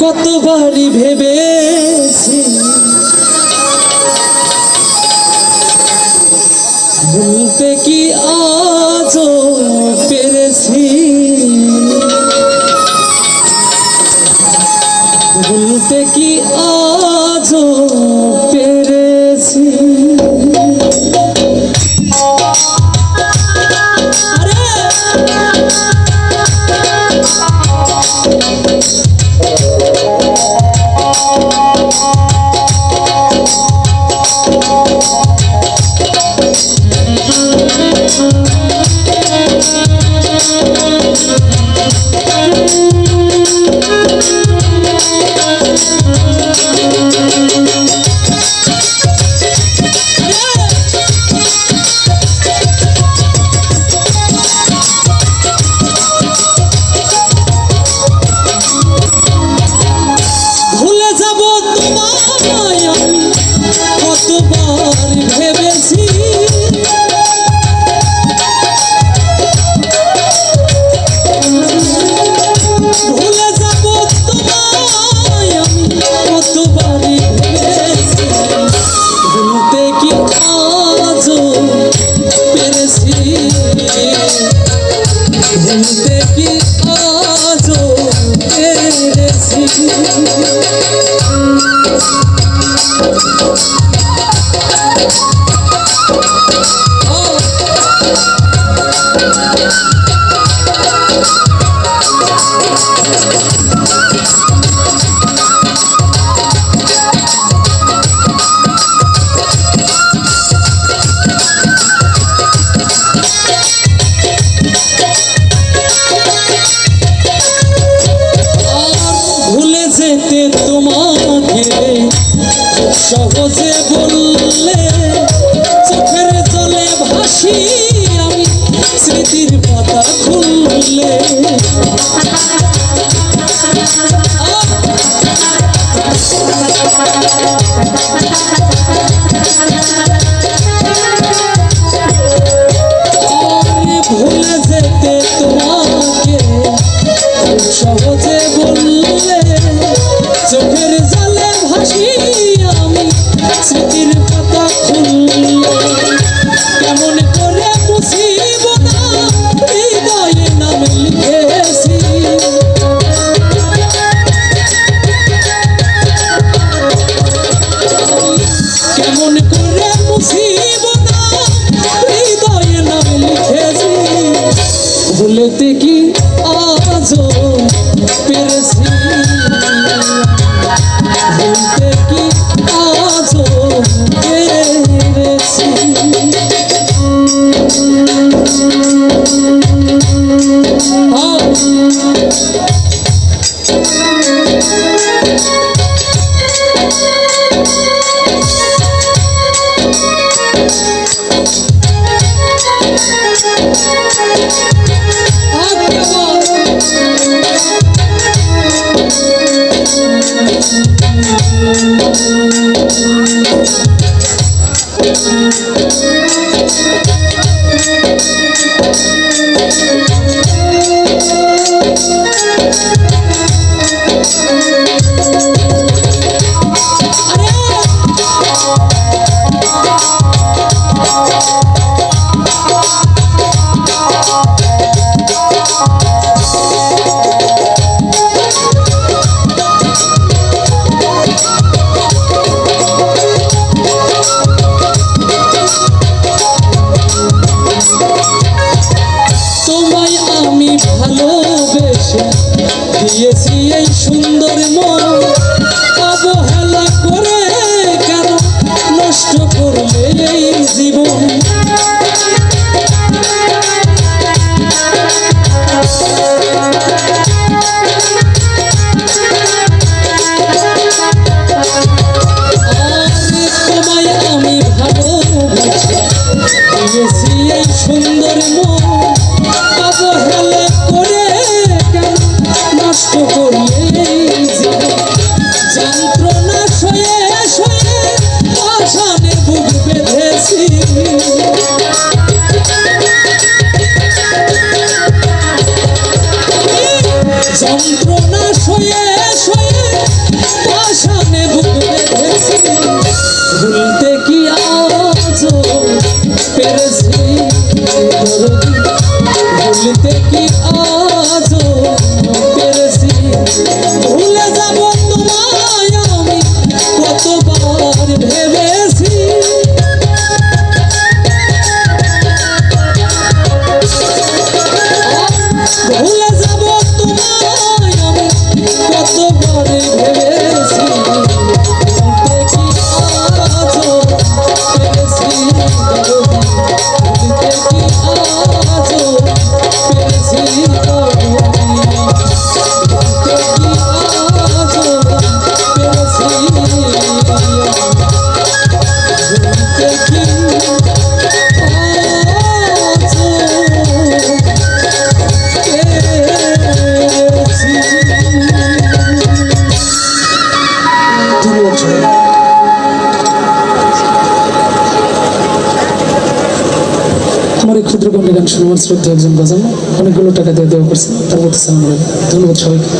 কতবারই ভেবেছি। ভুলতে কি আজ পেরেছি? ভুলতে কি আজ পেরে Thank you. সহজে বললে চোখের জলে ভাসি আমি স্মৃতির পাতা খুললে। আ তোমায় এই জীবন? যন্ত্রণা সয়ে সয়ে আসানে বুক বেঁধেছি যন্ত্রণা সয়ে সয়ে আসানে বুক বেঁধেছি ভুলতে কি আজও পেরেছি কি আজও এই ক্ষুদ্র কণ্ঠে গান শুনে আমার শ্রদ্ধা একজন বাজান। অনেকগুলো টাকা দিয়ে দেওয়া করছে। তার প্রতি সালাম ধন্যবাদ সবাইকে।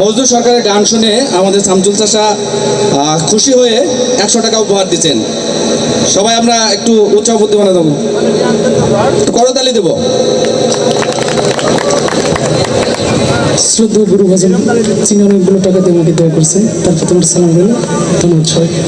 মজদুর সরকারের গান শুনে আমাদের শামসুল চাষা খুশি হয়ে একশো টাকা উপহার দিচ্ছেন। সবাই আমরা একটু উৎসাহ বুদ্ধিমানা দেবো একটু করতালি দেবো। শ্রদ্ধা গুরু ভজন চিনি অনেকগুলো টাকা দিয়ে আমাকে দেওয়া করছে তার প্রতি আমার সালাম রইল। ধন্যবাদ সবাইকে।